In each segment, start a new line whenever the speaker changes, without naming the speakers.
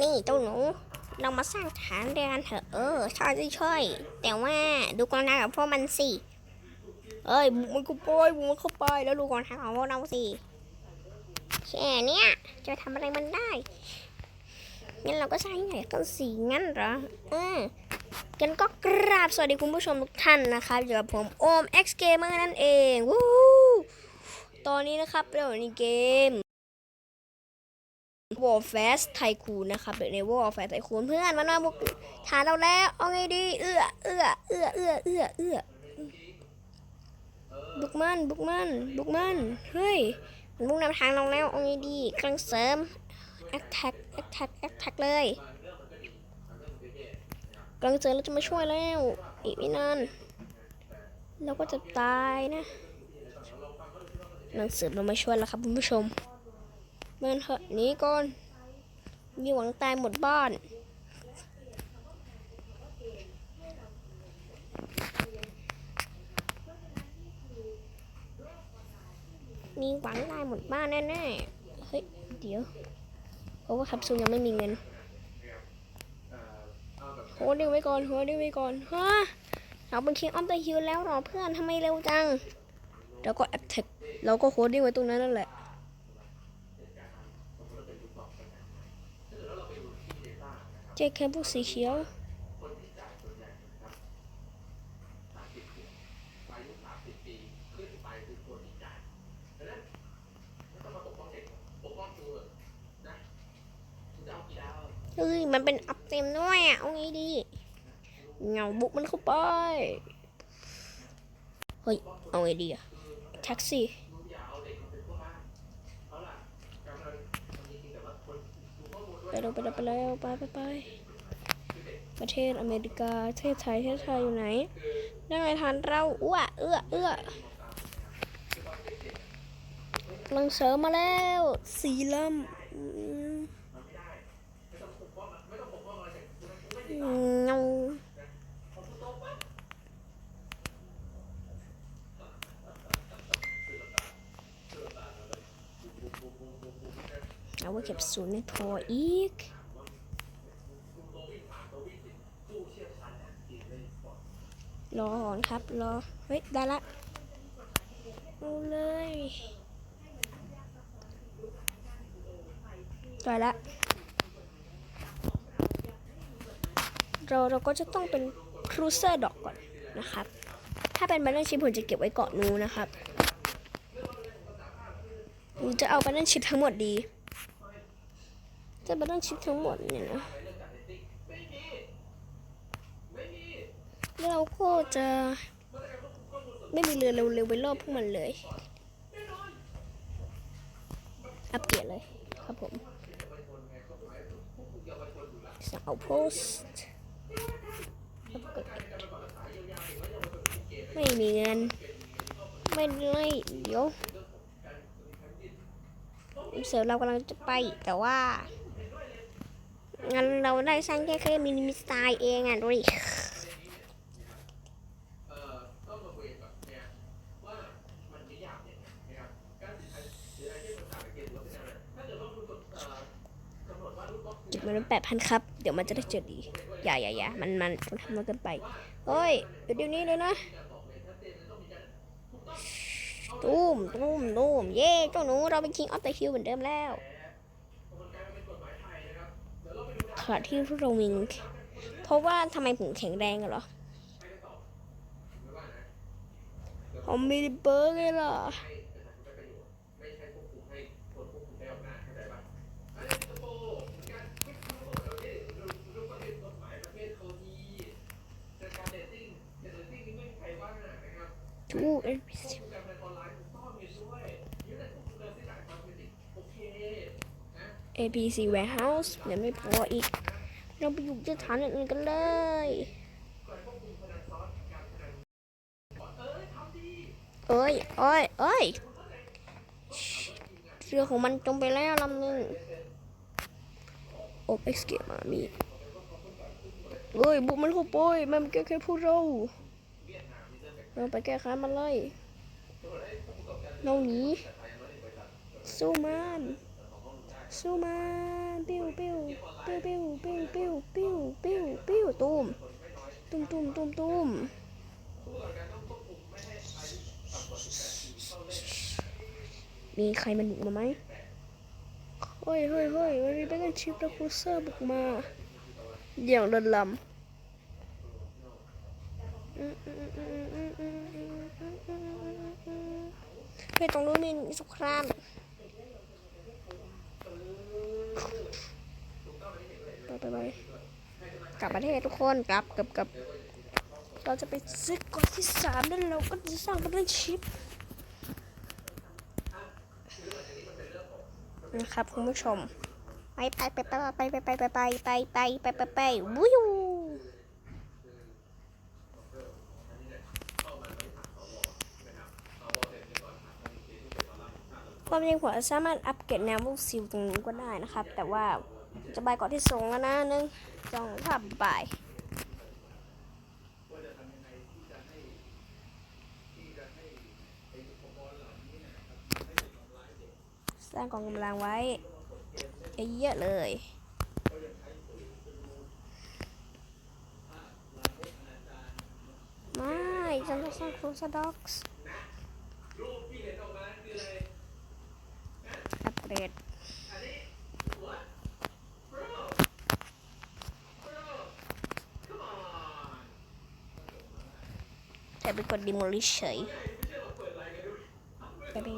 นี่เจ้าหนู เรามาสร้างฐานเรือนเถอะ เออช่ใช่ใช่แต่ว่าดูกองทัพกับพวกมันสิ เอ้ยบุกมันเข้าไปบุกมันเข้าไปแล้วดูกองทัพของพวกเราสิแค่เนี้ยจะทำอะไรมันได้งั้นเราก็สร้างใหญ่กันสิงั้นเหรอเออกันก็กราบสวัสดีคุณผู้ชมทุกท่านนะครับอยู่กับผมโอม X Gamer นั่นเองวู้ตอนนี้นะครับเราอยู่ในเกม Warfare Tycoon นะครับเดี๋ยวใน Warfare Tycoon เพื่อนมันมาบุกฐานเราแล้วเอาไงดีเอื้อเอื้อเอื้อเอื้อเอื้อเอื้อบุกมันบุกมันบุกมันเฮ้ยมันบุกนำทางเราแล้วเอาไงดีกำลังเสริม attack attack attack เลยกำลังเจอเราจะมาช่วยแล้วอีกไม่นานเราก็จะตายนะหนังสือเรามาช่วยแล้วครับคุณผู้ชม เมื่อเถอะหนี้ก่อนมีหวังตายหมดบ้านมีหวังตายหมดบ้านแน่ๆ เฮ้ย เดี๋ยวเพราะว่าแคปซูลยังไม่มีเงินโฮดิ้งไว้ก่อนโฮดิ้งไว้ก่อนฮะเราเป็นคิงออฟเดอะฮิลแล้วหรอเพื่อนทำไมเร็วจัง แล้วก็แอคแทกเราก็โฮดิ้งไว้ตรงนั้นนั่นแหละ เจ๊แค่พวกสีเขียวเฮ้ยมันเป็นอัพเต็มด้วยอะเอาไงดีเงาบุกมันเข้าไป เฮ้ย เอาไงดีอะแท็กซี่ ไปเร็วไปเร็วไปเร็วไปไปไปประเทศอเมริกาประเทศไทยประเทศไทยอยู่ไหน ได้ไงทานเราอ้วเอื้อเอื้อกำลังเสริมมาแล้วสีลำอืมเงา เอาไว้เก็บศูนย์ไม่พออีกรอก่อนครับ รอ เฮ้ย ได้ละเอาเลยได้ละ เราเราก็จะต้องเป็นครูเซอร์ดอกก่อนนะครับ ถ้าเป็นบันเนชิพผมจะเก็บไว้เกาะนูนะครับหรือจะเอาบันเนชิพทั้งหมดดี จะบันเนชิพทั้งหมดเนี่ยนะแล้วเราก็จะไม่มีเรือเร็วๆไปรอบพวกมันเลย อัปเกรดเลยครับผมสาวโพสต์ไม่มีเงิน ไม่เลยเดี๋ยวเสือเรากำลังจะไปแต่ว่า งั้นเราได้สร้างแค่แค่มินิมิสไตล์เองอะดูดิเก็บเงินแปดพันครับ เดี๋ยวมันจะได้เจอดีอย่าอย่าอย่ามันมันทำมันเกินไปเฮ้ยเดี๋ยวเดี๋ยวนี้เลยนะตูมตูมตูมเย่เจ้าหนูเราเป็น King of the Hill เหมือนเดิมแล้ว ขณะที่พวกเราวิง เพราะว่าทำไมผมแข็งแรงเหรอผมมีเบอร์ไงล่ะทูเอ็นพีซี APC Warehouse ยังไม่พออีก เราไปอยู่ที่ฐานอื่นกันเลย เอ้ยเอ้ยเอ้ยเรือของมันจมไปแล้วลำหนึ่งโอเอ็กซ์เกมามีเอ้ย บุกมันเข้าไปมันแค่แค่พวกเราเราไปแก้ไขมันเลยเราหนีสู้มัน สู้มาปิ้วปิ้วปิ้วปิ้วปิ้วปิ้วปิ้วปิ้วปิ้วตุ้มตุ้มตุ้มตุ้มตุ้มมีใครมันบุกมาไหมเฮ้ยเฮ้ยเฮ้ยวันนี้เป็นการชิปแล้วครูเซอร์บุกมา อย่างเดนลำเฮ้ยต้องรู้นินสุคราม ไปไปไปกลับประเทศทุกคนกลับกลับกลับเราจะไปซื้อก่อนที่สามแล้วเราก็จะสร้างบัตเทิลชิปนะครับคุณผู้ชมไปไปไปไปไปไปไปไปไปไปไปไปไปไปวู้ยูความจริงผมสามารถอัปเกรดแนวลูกซิลตรงนี้ก็ได้นะครับ แต่ว่า จะไปก่อนที่สองแล้วนะหนึ่งสองสามบายสร้างกองกำลังไว้เยอะเลยไม่ฉันจะสร้างครูสด็อกส์อัปเกรด แต่ไปกด demolish เฉยไปไป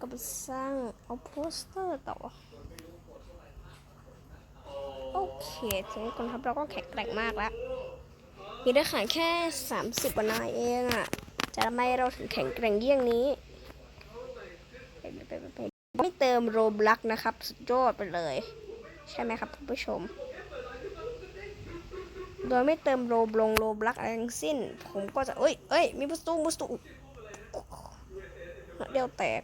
ก็ไปสร้างเอาโปสเตอร์ต่อโอเคทีนี้กองทัพเราก็แข็งแกร่งมากแล้ว มีได้ขายแค่ 30กว่านายเองอะจะทำไมเราถึงแข็งแกร่งเยี่ยงนี้ไปไปไปไปไม่ เติมโรบลักนะครับ สุดยอดไปเลย ใช่ไหมครับคุณผู้ชม โดยไม่เติมโรบลงโรบลักอะไรทั้งสิ้น ผมก็จะเอ้ยเอ้ยมีประตูประตูเดียวแตก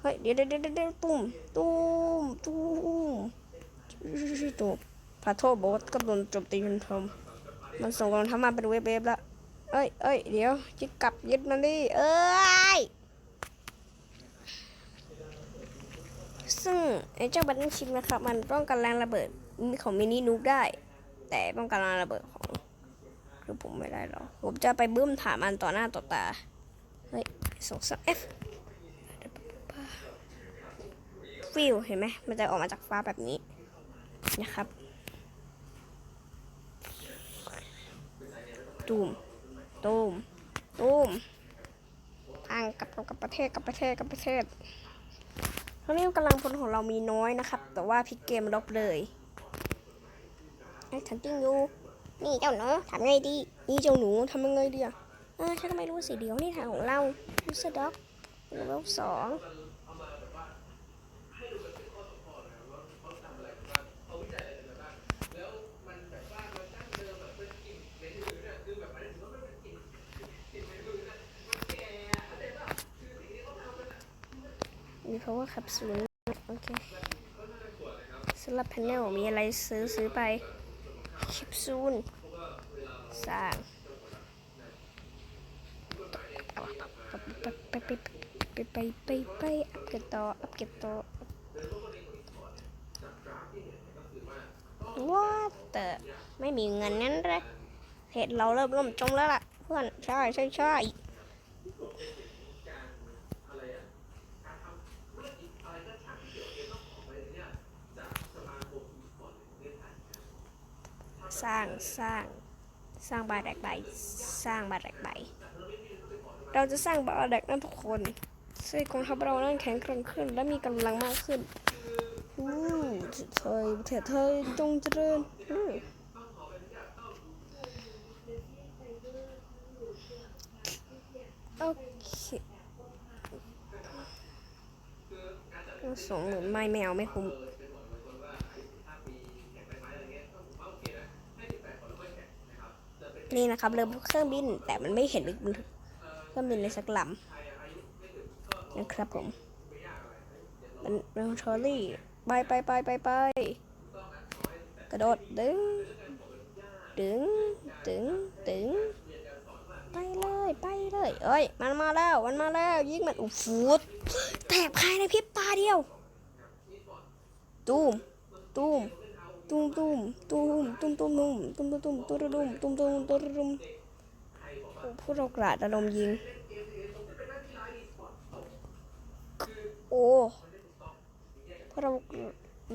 เฮ้ยเดี๋ยวเดี๋ยวเดี๋ยวเดี๋ยวตุ้มตุ้มตุ้มตุ้มพาโทษบอกว่าก็โดนจมตีจนทมมันส่งกองทัพมาเป็นเว็บๆแล้วเอ้ยเอ้ยเดี๋ยวยึดกลับยึดมันดิเอ้ย ซึ่งไอ้เจ้าบัตเทิลชิปนะครับ มันป้องกันแรงระเบิดของมินินูบได้ แต่ป้องกันแรงระเบิดของคือผมไม่ได้หรอกผมจะไปบึ้มถามมันต่อหน้าต่อตา เฮ้ยส่งสัก F ฟิวเห็นไหมมันจะออกมาจากฟ้าแบบนี้นะครับตูมตูมตูมทางกับกับประเทศกับประเทศกับประเทศ ตอนนี้กำลังพลของเรามีน้อยนะครับ แต่ว่าพิกเกมลบเลยไอ้ฉันจริงอยู่ นี่เจ้าหนูทำไงดี นี่เจ้าหนูทำยังไงดีอะฉันก็ไม่รู้สิเดี๋ยวนี่ทางของเราลูสด็อกเลเวลสอง มี power capsule โอเคสำหรับ panel มีอะไรซื้อซื้อไป capsule สร้างไปไปไปไปไปไปอัพเกรดต่ออัพเกรดต่อว้าแต่ไม่มีเงินนั้นเลยเหตุเราเริ่มล่มจมแล้วล่ะ เพื่อน ใช่ใช่ใช่ สร้างสร้างสร้างบาแดกใบสร้างบาแดกใบเราจะสร้างบาแดกนั่นทุกคนซึ่งกองทัพเรานั้นแข็งแกร่งขึ้น และมีกำลังมากขึ้นอู้เธอเธอเธอจงเจริญโอเคสองหมื่นไม่แมวไม่คุ้ม นี่นะครับเรือเครื่องบินแต่มันไม่เห็นเครื่องบินเลยสักลำนะครับผมเป็นเรือรี่ไปไปไปไปไปกระโดดดึงดึงดึงดึงไปเลยไปเลยเอ้ยมันมาแล้วมันมาแล้วยิงมันอู้ฟูดแตกภายในพริบตาเดียวตูมตุ้ม ตุ้มตุ้มตุ้มตุ้มตุ้มนุ่มตุ้มตุ้มตุ้มตุ้มตุ้มตุ้มตุ้มตุ้มตุ้มพวกเรากราดระดมยิง โอ้พวกเรา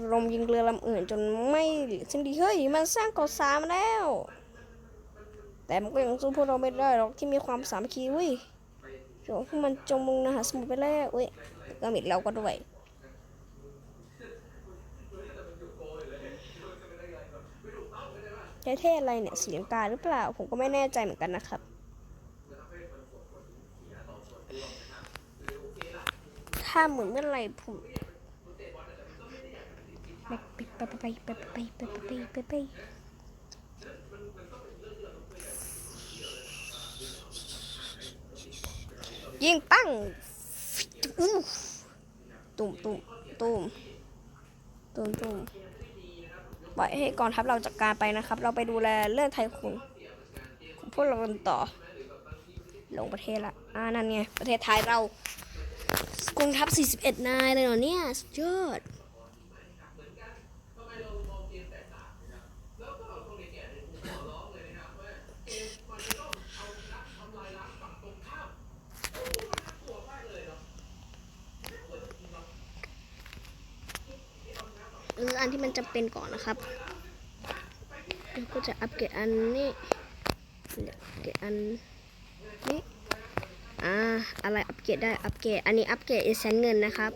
ระดมยิงเรือลำอื่นจนไม่เหลือสิ่งดีเฮ้ยมันสร้างเกาะสามแล้ว แต่มันก็ยังสู้พวกเราไม่ได้หรอกที่มีความสามัคคีเว้ยโจพวกมันจมลงนะหาสมุทรไปแล้วเว้ยก็มิดเราก็ด้วย ประเทศอะไรเนี่ยศรีลังกาหรือเปล่า ผมก็ไม่แน่ใจเหมือนกันนะครับถ้าเหมือนเมื่อไหร่ผมไปไปไปไปไปไปไปไปไปไปยิงปั้งอู้ตุ่มตุ่มตุ่มตุ่มตุ่ม ปล่อยให้กองทัพเราจัดการไปนะครับ เราไปดูแลเรื่องไทยคุณของพวกเรากันต่อ ลงประเทศละอ่านั่นไงประเทศไทยเรากองทัพ 41 นายเลยเหรอเนี่ย สุดยอด หรืออันที่มันจำเป็นก่อนนะครับแล้วก็จะอัปเกรดอันนี้อัปเกรดอันนี้อ่าอะไรอัปเกรดได้อัปเกรดอันนี้อัปเกรดเอเซนเงินนะครับ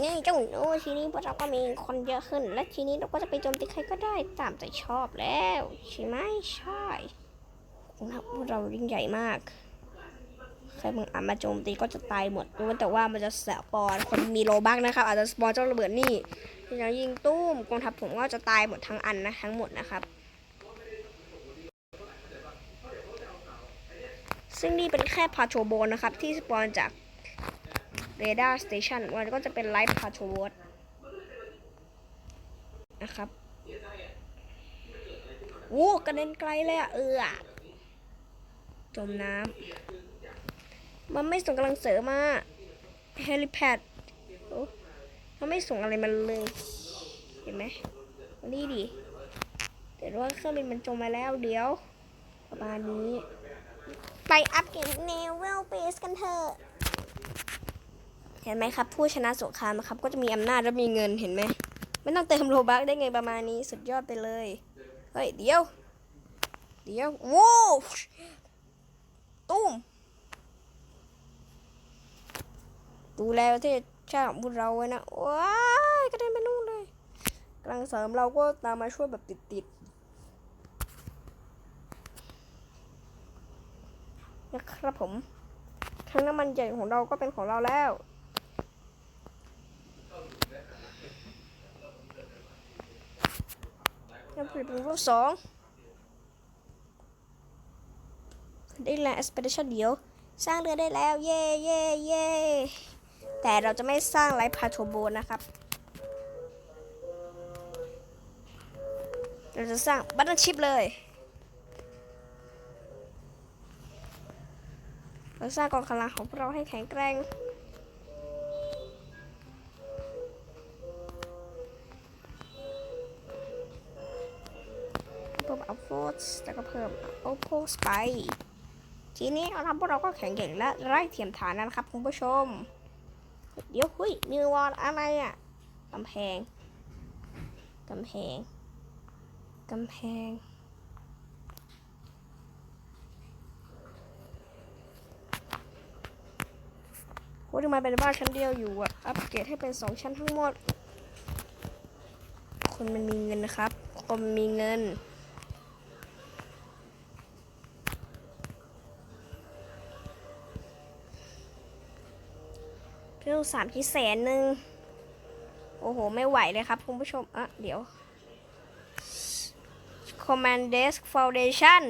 นี่เจ้าหนูทีนี้พวกเราก็มีคนเยอะขึ้น และทีนี้เราก็จะไปโจมตีใครก็ได้ตามใจชอบแล้วใช่ไหมใช่นะพวกเรายิ่งใหญ่มากใครมึงอ่านมาโจมตีก็จะตายหมดแต่ว่ามันจะสปอนคนมีโลบ้างนะครับอาจจะสปอนเจ้าระเบิดนี่ อย่างยิงตุ้มกองทัพผมก็จะตายหมดทั้งอันนะทั้งหมดนะครับ ซึ่งนี่เป็นแค่พาโชโบนนะครับ ที่สปอนจากเรดาร์สเตชันมันก็จะเป็นไลฟ์พาโชโบนนะครับโอ้กระเด็นไกลเลยอะเออจมน้ำมันไม่ส่งกำลังเสริมมาเฮลิแพด มันไม่ส่งอะไรมันเลย เห็นไหมนี่ดิแต่ว่าเครื่องบินมันจมมาแล้วเดี๋ยว ประมาณนี้ ไปอัปเกรดเนเวลเบสกันเถอะ เห็นไหมครับ ผู้ชนะสงครามนะครับ ก็จะมีอำนาจและมีเงินเห็นไหมไม่ต้องเติมโลบักได้ไงประมาณนี้สุดยอดไปเลย เฮ้ย เดี๋ยว เดี๋ยวโว้วตุ้มดูแลประเทศ ชาติของพวกเราไว้นะว้ายกระเด็นไปนู่นเลยกำลังเสริมเราก็ตามมาช่วยแบบติดๆนะครับผมทั้งน้ำมันใหญ่ของเราก็เป็นของเราแล้วยังผลิตเป็นรูปสองได้แล้ว expedition เดียว สร้างเรือได้แล้ว เย่เย่เย่ แต่เราจะไม่สร้างไลฟ์พาโทโบนะครับ เราจะสร้างบัตเตอร์ชิพเลย เราสร้างกองกำลังของพวกเราให้แข็งแกร่งเพิ่มอัพโฟสแล้วก็เพิ่มอัพโฟสไป ทีนี้เราทำพวกเราก็แข็งแกร่งและไร้เทียมฐานนะครับคุณผู้ชม เดี๋ยวคุยนิววอลอะไรอะกำแพงกำแพงกำแพงโอ้ทำไมเป็นบ้านชั้นเดียวอยู่อะ อัปเกรดให้เป็นสองชั้นทั้งหมด คนมันมีเงินนะครับ คนมันมีเงิน งสามที่แสนหนึ่งโอ้โห ไม่ไหวเลยครับคุณผู้ชมอะเดี๋ยว Command Desk Foundation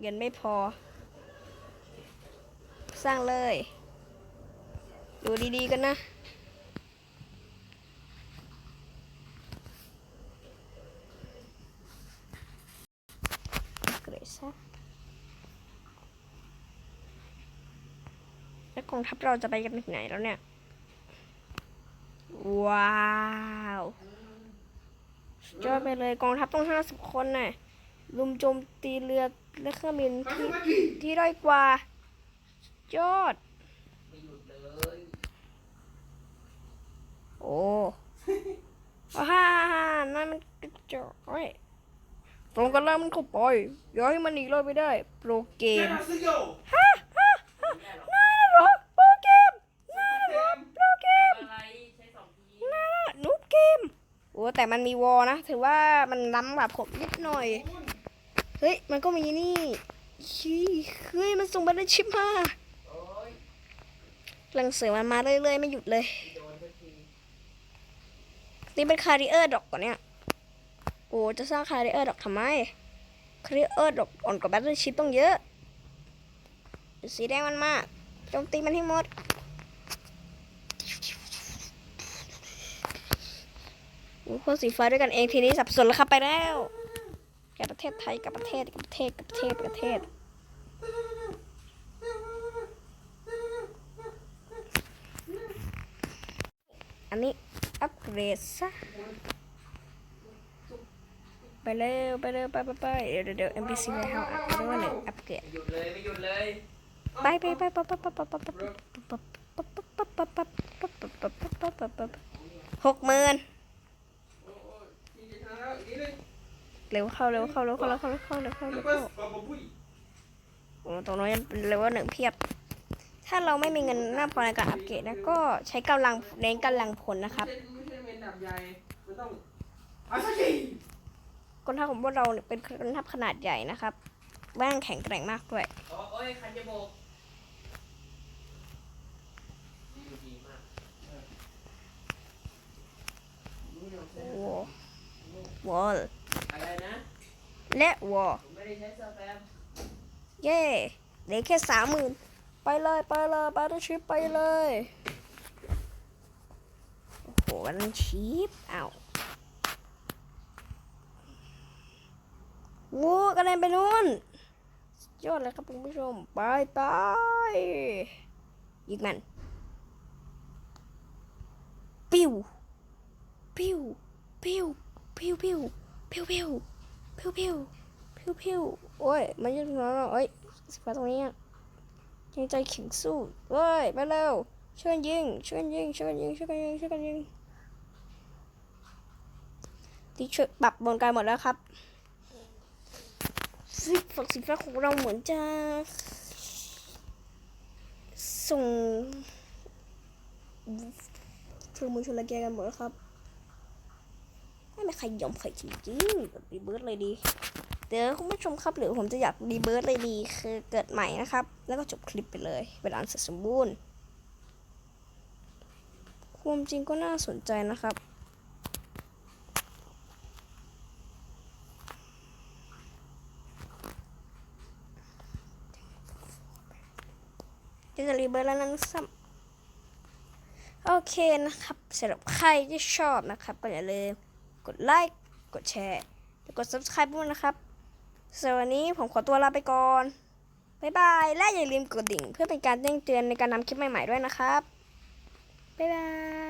เงินไม่พอ สร้างเลย ดูดีๆกันนะ เกรดซะแล้วก องทัพเราจะไปกันถึงไหนแล้วเนี่ย ว้าวสุดยอดไปเลยกองทัพต้องห้าสิบคนน่ะลุมโจมตีเรือและเครื่องบินที่ที่ด้อยกว่า ยอด โอ้ฮ่าฮ่าฮ่านั่นมันกระจอกเฮ้ยตรงกันแล้วมันเข้าไปอย่าให้มันหนีรอดไปได้ โปรเกม ฮ่าฮ่าฮ่านั่นน่ะเหรอโปรเกมนั่นน่ะเหรอโปรเกม
อะไรใช้สองที
น่านูบเกม โอ้ แต่มันมีวอลนะ ถือว่ามันล้ำแบบผมนิดหน่อย เฮ้ย มันก็มีนี่ชี้เฮ้ย มันส่งบัตรชิปมาหลังเสือมันมาเรื่อยๆ ไม่หยุดเลย
นี่
เป็นคาริเออร์ดอกก่อนเนี่ย โอ้ จะสร้างคาริเออร์ดอกทำไม คาริเออร์ดอกอ่อนกว่าแบตเตอร์ชิปต้องเยอะ สีแดงมันมาโจมตีมันให้หมด โอ้ พวกสีฟ้าด้วยกันเองทีนี้สับสนแล้วครับไปแล้วกับประเทศไทยกับประเทศกับประเทศกับประเทศประเทศ อันนี้อัปเกรดซะไปเร็วไปเร็วไปไปไปเดี๋ยวเดี๋ยวเดี๋ยว NPC ไปหาอัพเดทหนึ่งอัปเกรด
ไม่หยุดเลยไม่หยุดเลย
ไปไปไปไปไปไปไปไปไปหกหมื่น เร็วเข้าเร็วเข้าเร็วเข้าเร็วเข้าเร็วเข้าเร็วเข้าเร็วเข้าโอ้ตรงนั้นยังเป็นเลเวลหนึ่งเพียบ ถ้าเราไม่มีเงินมากพอในการอัปเกรดนะก็ใช้กำลังเน้นกำลังผลนะครับ
ไม่ใช่เมนดับใหญ่มันต้อง
กองทัพของพวกเราเนี่ยเป็นกองทัพขนาดใหญ่นะครับแว่งแข็งแกร่งมากด้วย
โอ้โอ้ยคันจะโบกดูดีมาก
โอ้ วอล
อะไรนะ
และวอล
ผมไม่ได้ใช้เซอร์แฟม
เย่เหลือแค่สามหมื่นไปเลยไปเลยไปด้วยชิปไปเลย โอ้โหมันชีปอ้าววูกระเด็นไปนู่นสุดยอดเลยครับคุณผู้ชม ไปไปยิงมัน ปิ้ว ปิ้ว ปิ้ว ปิ้วปิ้วปิ้วปิ้วปิ้วปิ้วปิ้วปิ้วโอ้ยมันยู่ตรงนั้นเหรอเอ้ยสิฟ้าตรงนี้อะยังใจแข็งสู้เว้ยไปเร็วช่วยกันยิงช่วยกันยิงช่วยกันยิงช่วยกันยิงช่วยกันยิงทีช่วยปรับบนกายหมดแล้วครับสิฝักสีฟ้าของเราเหมือนจะส่งเครื่องมือชนละแกกันหมดแล้วครับ ไม่มีใครยอมใครจริงๆแบบรีเบิร์ดเลยดี เดี๋ยวคุณผู้ชมครับหรือผมจะอยากรีเบิร์ดเลยดีคือเกิดใหม่นะครับ แล้วก็จบคลิปไปเลยเป็นอันเสร็จสมบูรณ์ความจริงก็น่าสนใจนะครับจะรีเบิร์ดแล้วนั้นซ้ำโอเคนะครับสำหรับใครที่ชอบนะครับก็อย่าลืม กดไลค์ กดแชร์และกด subscribe ด้วยนะครับสำหรับวันนี้ผมขอตัวลาไปก่อน บ๊ายบาย และอย่าลืมกดดิ่ง เพื่อเป็นการแจ้งเตือนในการนำคลิปใหม่ๆด้วยนะครับ บ๊ายบาย